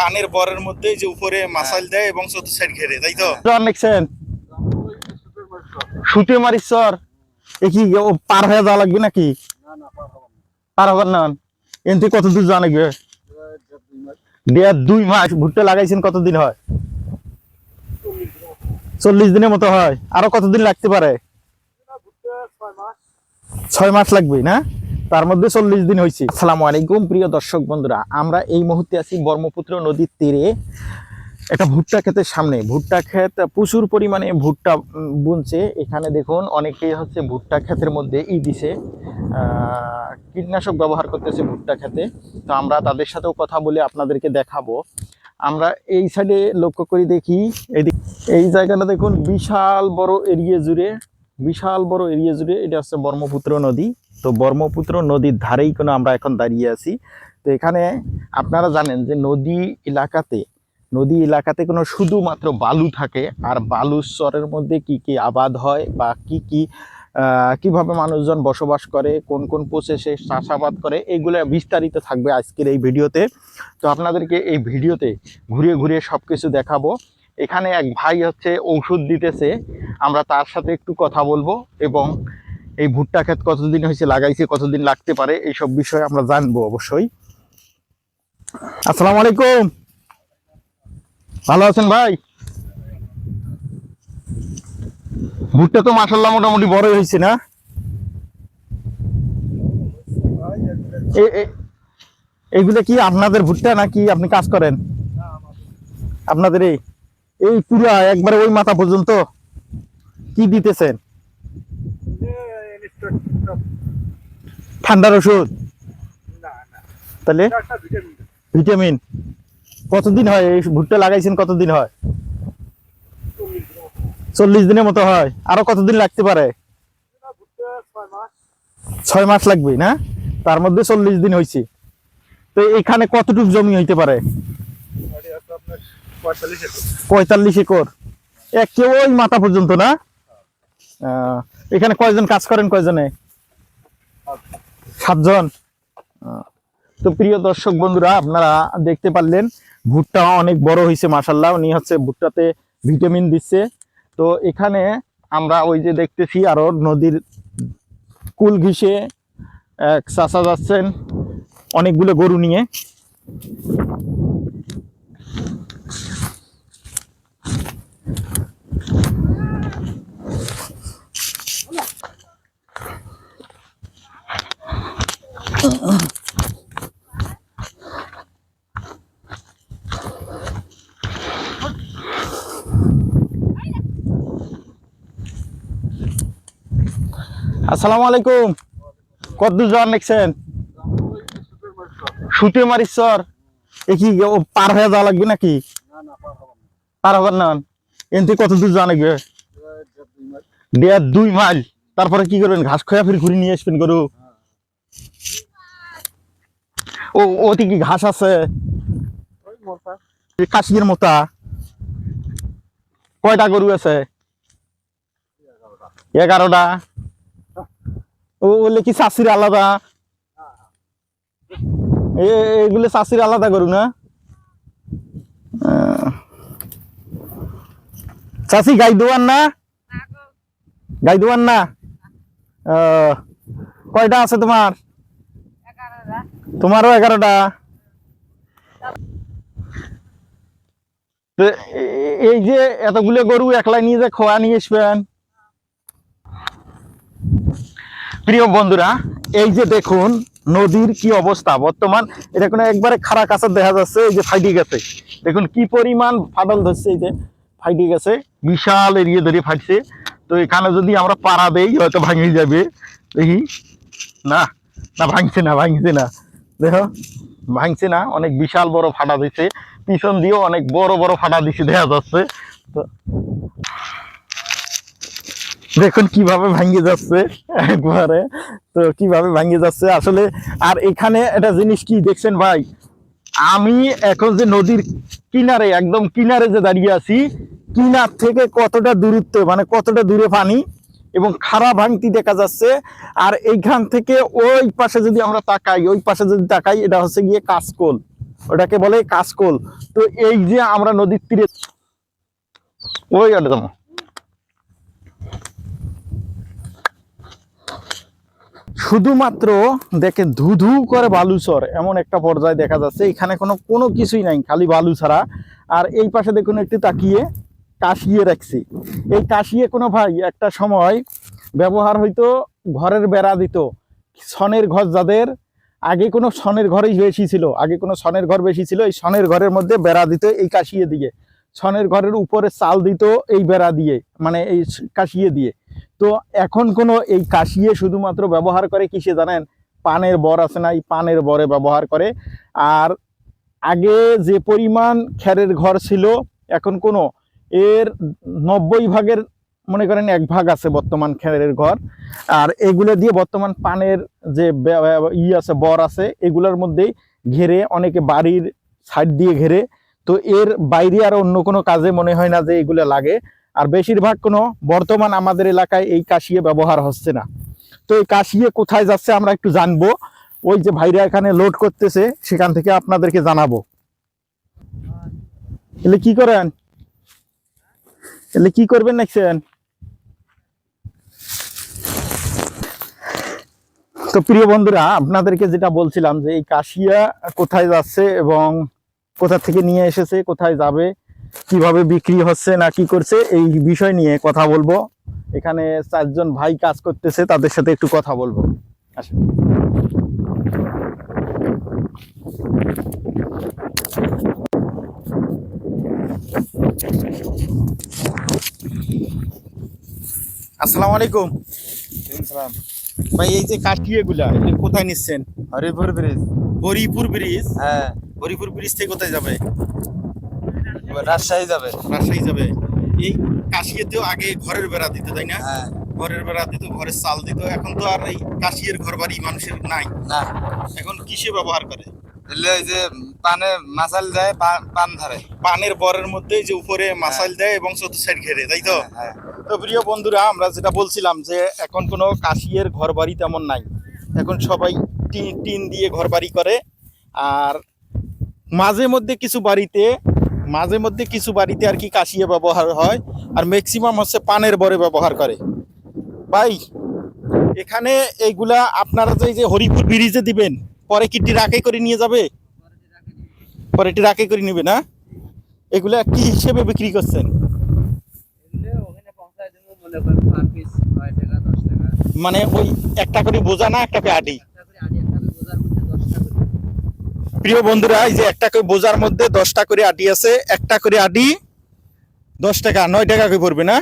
পানের বরের মধ্যে যে উপরে মাসাইল দেয় এবং চতুর্থ সাইড ঘেরে তাই তো? লিখছেন শুতে মারিস চর এ কি পার হয়ে যাওয়া লাগবে নাকি? পার হবার না। এনতে কত দূর যাওয়া লাগবে? দেড় দুই মাস ভুট্টা লাগাইছেন কতদিন হয়? চল্লিশ দিনের মতো হয়। আরও কতদিন লাগতে পারে? ছয় মাস লাগবে না? তার মধ্যে চল্লিশ দিন হয়েছে আসসালামু আলাইকুম, প্রিয় দর্শক বন্ধুরা, আমরা এই মুহূর্তে আছি ব্রহ্মপুত্র নদীর তীরে। একটা ভুট্টা ক্ষেতের সামনে। ভুট্টা ক্ষেত প্রচুর পরিমাণে ভুট্টা বুনছে। এখানে দেখুন, অনেকেই হচ্ছে ভুট্টা ক্ষেতের মধ্যে ই দিছে। কীটনাশক ব্যবহার করতেছে ভুট্টা ক্ষেতে। তো আমরা তাদের সাথেও কথা বলে আপনাদেরকে দেখাবো। আমরা এই সাইডে লক্ষ্য করি দেখি এদিক এই জায়গাটা দেখুন, বিশাল বড় এরিয়া জুড়ে বিশাল বড় এরিয়া জুড়ে এটা হচ্ছে ব্রহ্মপুত্র নদী। তো ব্রহ্মপুত্র নদীর ধারেই কোনো আমরা এখন দাঁড়িয়ে আছি। তো এখানে আপনারা জানেন যে নদী এলাকাতে নদী এলাকাতে কোনো শুধুমাত্র বালু থাকে। আর বালুর চরের মধ্যে কি কি আবাদ হয় বা কি কি কীভাবে মানুষজন বসবাস করে, কোন কোন প্রসেসে চাষাবাদ করে এইগুলো বিস্তারিত থাকবে আজকের এই ভিডিওতে। তো আপনাদেরকে এই ভিডিওতে ঘুরিয়ে ঘুরিয়ে সব কিছু দেখাবো। এখানে এক ভাই হচ্ছে ঔষধ দিতেছে। আমরা তার সাথে একটু কথা বলব এবং এই ভুট্টা ক্ষেত কতদিন হয়েছে, লাগাইছে, কতদিন লাগতে পারে, এইসব বিষয়ে আমরা জানব অবশ্যই। আসসালামু আলাইকুম। ভালো আছেন ভাই? ভুট্টা তো মাসাল্লাহ মোটামুটি বড় হয়েছে না? এইগুলো কি আপনাদের ভুট্টা নাকি আপনি কাজ করেন? আপনাদের এই এই পুরা একবারে ওই মাথা পর্যন্ত? কি দিতেছেন? ঠান্ডার ওষুধ? তাহলে? ভিটামিন। কতদিন হয়? এই ভুট্টা লাগাইছেন কতদিন হয়? চল্লিশ দিনের মতো হয়। আরও কতদিন লাগতে পারে? ছয় মাস লাগবে, না? তার মধ্যে চল্লিশ দিন হয়েছে তো এখানে কতটুকু জমি হইতে পারে? পঁয়তাল্লিশ একর। একে ওই মাথা পর্যন্ত না? এখানে কয়জন কাজ করেন কয়জনে? সাতজন। তো প্রিয় দর্শক বন্ধুরা, আপনারা দেখতে পারলেন, ভুট্টা অনেক বড় হয়েছে মাসাল্লাহ উনি হচ্ছে ভুট্টাতে ভিটামিন দিচ্ছে। তো এখানে আমরা ওই যে দেখতেছি, আরও নদীর কুল ঘিসে এক চাষা যাচ্ছেন অনেকগুলো গরু নিয়ে। আসসালামু আলাইকুম। কত দূর যাওয়ার লিখছেন। শুতে মারিস চর এ কি পার হয়ে যাওয়া লাগবে নাকি? পার হবার না। এনতে কত দূর যাওয়া লাগবে? দেড় দুই মাইল। তারপরে কি করবেন? ঘাস খোয়া ফির ঘুরে নিয়ে আসবেন গরু। ও ওতে কি ঘাস আছে? কাশির মোতা। কয়টা গরু আছে? এগারোটা। ও বলে কি চাষির আলাদা? এগুলো চাষির আলাদা করু না। চাষি গাই দোয়ান না? গাই দোয়ান না? কয়টা আছে তোমার? তোমারও এগারোটা? এই যে এতগুলো গরু একলাই নিয়ে যে খোয়া নিয়ে আসবেন। প্রিয় বন্ধুরা, এই যে দেখুন নদীর কি অবস্থা। বর্তমান এটা কোনো একবারে খাড়া কাছে দেখা যাচ্ছে, এই যে ফাইটি গেছে। দেখুন কি পরিমাণ ফাটল ধরছে, এই যে ফাইটি গেছে। বিশাল এরিয়া ধরে ফাটছে। তো এখানে যদি আমরা পাড়া দেই, হয়তো ভাঙে যাবে। দেখি। না না ভাঙছে না ভাঙছে না। দেখো, ভাঙছে না, অনেক বিশাল বড় ফাটা দিছে। পিছন দিয়েও অনেক বড় বড় ফাটা দিছে, দেখা যাচ্ছে। তো দেখুন কীভাবে ভাঙ্গে যাচ্ছে একবারে। তো কীভাবে ভাঙ্গে যাচ্ছে, আসলে আর এখানে একটা জিনিস কি দেখছেন ভাই? আমি এখন যে নদীর কিনারে, একদম কিনারে যে দাঁড়িয়ে আছি, কিনার থেকে কতটা দূরত্ব মানে কতটা দূরে পানি এবং খারাপ ভাঙতি দেখা যাচ্ছে। আর এইখান থেকে ওই পাশে যদি আমরা তাকাই, ওই পাশে যদি তাকাই, এটা হচ্ছে গিয়ে কাশকোল ওটাকে বলে কাসকোল তো এই যে আমরা নদীর তীরে ওই একদম শুধুমাত্র দেখে ধু ধু করে বালুচর এমন একটা পর্যায়ে দেখা যাচ্ছে। এখানে কোনো কোনো কিছুই নাই, খালি বালু ছাড়া। আর এই পাশে দেখুন একটু তাকিয়ে। কাশিয়ে রাখছি। এই কাশিয়ে কোনো ভাই, একটা সময় ব্যবহার হইতো ঘরের বেড়া দিত, সনের ঘর যাদের। আগে কোনো সনের ঘরেই বেশি ছিল, আগে কোনো সনের ঘর বেশি ছিল, এই সনের ঘরের মধ্যে বেড়া দিত এই কাশিয়ে দিয়ে। সনের ঘরের উপরে চাল দিত এই বেড়া দিয়ে মানে এই কাশিয়ে দিয়ে। তো এখন কোনো এই কাশিয়ে শুধুমাত্র ব্যবহার করে কিসে জানেন? পানের বর আছে না, এই পানের বরে ব্যবহার করে। আর আগে যে পরিমাণ খ্যারের ঘর ছিল, এখন কোনো এর নব্বই ভাগের মনে করেন এক ভাগ আছে বর্তমান খ্যারের ঘর। আর এগুলো দিয়ে বর্তমান পানের যে ই আছে, বর আছে, এগুলোর মধ্যেই ঘেরে অনেকে বাড়ির সাইড দিয়ে ঘেরে। তো এর বাইরে আর অন্য কোনো কাজে মনে হয় না যে এগুলো লাগে। আর বেশিরভাগ কোনো বর্তমান আমাদের এলাকায় এই কাশিয়ে ব্যবহার হচ্ছে না। তো এই কাশিয়ে কোথায় যাচ্ছে আমরা একটু জানব। ওই যে ভাইরা এখানে লোড করতেছে, সেখান থেকে আপনাদেরকে জানাব। এলে কি করেন এলে কি করবেন নাকছেন তো প্রিয় বন্ধুরা, আপনাদেরকে যেটা বলছিলাম যে এই কাশিয়া কোথায় যাচ্ছে এবং কোথা থেকে নিয়ে এসেছে, কোথায় যাবে, কীভাবে বিক্রি হচ্ছে না কি করছে, এই বিষয় নিয়ে কথা বলব। এখানে চারজন ভাই কাজ করতেছে, তাদের সাথে একটু কথা বলব। আসেন। আসসালামু আলাইকুম। ভাই এই যে কোথায় নিচ্ছেন? হরিপুর ব্রিজ। হরিপুর ব্রিজ? হ্যাঁ। হরিপুর ব্রিজ থেকে কোথায় যাবে? রাজশাহী যাবে। রাজশাহী যাবে। এই কাশিয়েতেও আগে ঘরের বেড়া দিত তাই না? হ্যাঁ। ঘরের বেড়া দিত ঘরের চাল দিত। এখন তো আর এই কাশিয়ের ঘর বাড়ি মানুষের নাই। না। এখন কিসে ব্যবহার করে? যে পানে মাসাল দেয় পান ধরে। পানের বরের মধ্যে যে উপরে মাসাইল দেয় এবং চতুর্থ সাইড ঘেরে তাই তো? হ্যাঁ তো প্রিয় বন্ধুরা আমরা যেটা বলছিলাম যে এখন কোনো কাশিয়ের ঘর বাড়ি তেমন নাই। এখন সবাই টিন টিন দিয়ে ঘর বাড়ি করে। আর মাঝে মধ্যে কিছু বাড়িতে মাঝে মধ্যে কিছু বাড়িতে আর কি কাশিয়ে ব্যবহার হয়। আর ম্যাক্সিমাম হচ্ছে পানের বরে ব্যবহার করে। ভাই এখানে এইগুলা আপনারা যে হরিপুর ব্রিজে দিবেন পরে কি রাকে করে নিয়ে যাবে? পরে রাকে করে নিবে না? এগুলা কি হিসেবে বিক্রি করছেন? মনে ওই একটা করে বোঝা না, একটা করে আড়ি? প্রিয় বন্ধুরা, এই যে একটা করে বোঝার মধ্যে দশটা করে আটি আছে, একটা করে আটি দশ টাকা, নয় টাকা করে পড়বে না?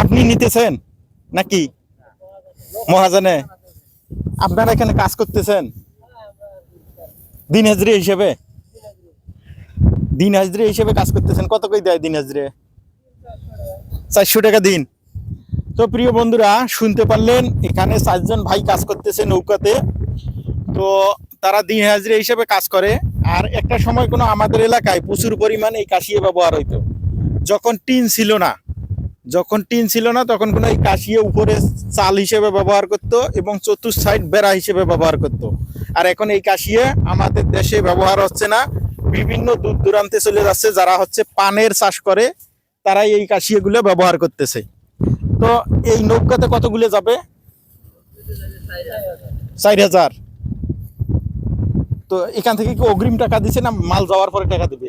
আপনি নিতেছেন নাকি? মহাজনে? আপনারা এখানে কাজ করতেছেন? দিন হাজরি হিসেবে? দিন হাজরি হিসেবে কাজ করতেছেন। কত করে দেয় দিন হাজরে চারশো টাকা দিন। তো প্রিয় বন্ধুরা, শুনতে পারলেন, এখানে চারজন ভাই কাজ করতেছে নৌকাতে। তো তারা দিন হাজরি হিসেবে কাজ করে। আর একটা সময় কোনো আমাদের এলাকায় প্রচুর পরিমাণে এই কাশিয়ে ব্যবহার হইতো। যখন টিন ছিল না যখন টিন ছিল না, তখন কোনো এই কাশিয়ে উপরে চাল হিসেবে ব্যবহার করতো এবং চতুর্থ সাইড বেড়া হিসেবে ব্যবহার করতো। আর এখন এই কাশিয়ে আমাদের দেশে ব্যবহার হচ্ছে না। বিভিন্ন দূর দূরান্তে চলে যাচ্ছে, যারা হচ্ছে পানের চাষ করে, তারাই এই কাশিয়েগুলো ব্যবহার করতেছে। তো এই নৌকাতে কতগুলো যাবে? চার হাজার। তো এখান থেকে কি অগ্রিম টাকা দিছে না মাল যাওয়ার পরে টাকা দিবে।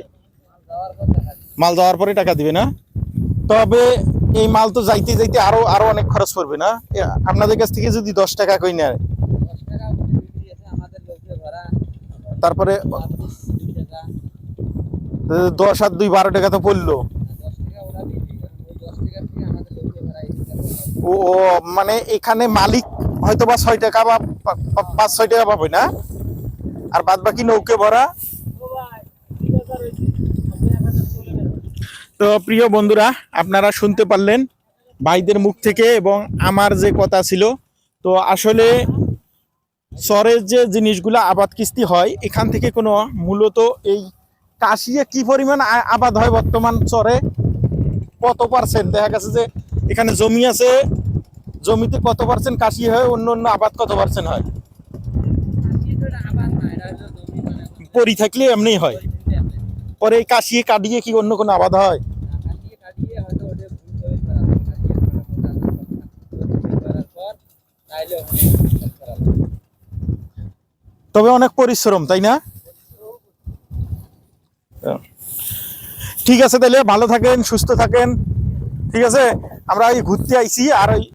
মাল যাওয়ার পরে টাকা দিবে না? তবে এই মাল তো যাইতে যাইতে আরও আরও অনেক খরচ পড়বে না? আপনাদের কাছ থেকে যদি দশ টাকা কই নেয় তারপরে দশ আর দুই বারো টাকা তো পড়ল। ও মানে এখানে মালিক হয়তো বা ছয় টাকা বা পাঁচ, ছয় টাকা পাবে না? আর বাদ বাকি নৌকে ভরা তো প্রিয় বন্ধুরা, আপনারা শুনতে পারলেন ভাইদের মুখ থেকে এবং আমার যে কথা ছিল। তো আসলে চরের যে জিনিসগুলো আবাদ কিস্তি হয়, এখান থেকে কোনো মূলত এই কাশিয়ে কি পরিমাণ আবাদ হয় বর্তমান চরে কত পার্সেন্ট দেখা গেছে যে এখানে জমি আছে, জমিতে কত পার্সেন্ট কাশি হয়, অন্য অন্য আবাদ কত পার্সেন্ট হয়? পরি থাকলে এমনি হয়। পরে এই কাশিয়ে কাটিয়ে কি অন্য কোনো আবাদ হয়। তবে অনেক পরিশ্রম তাই না? ঠিক আছে তাহলে ভালো থাকেন সুস্থ থাকেন। ঠিক আছে আমরা এই ঘুরতে আইছি আর ওই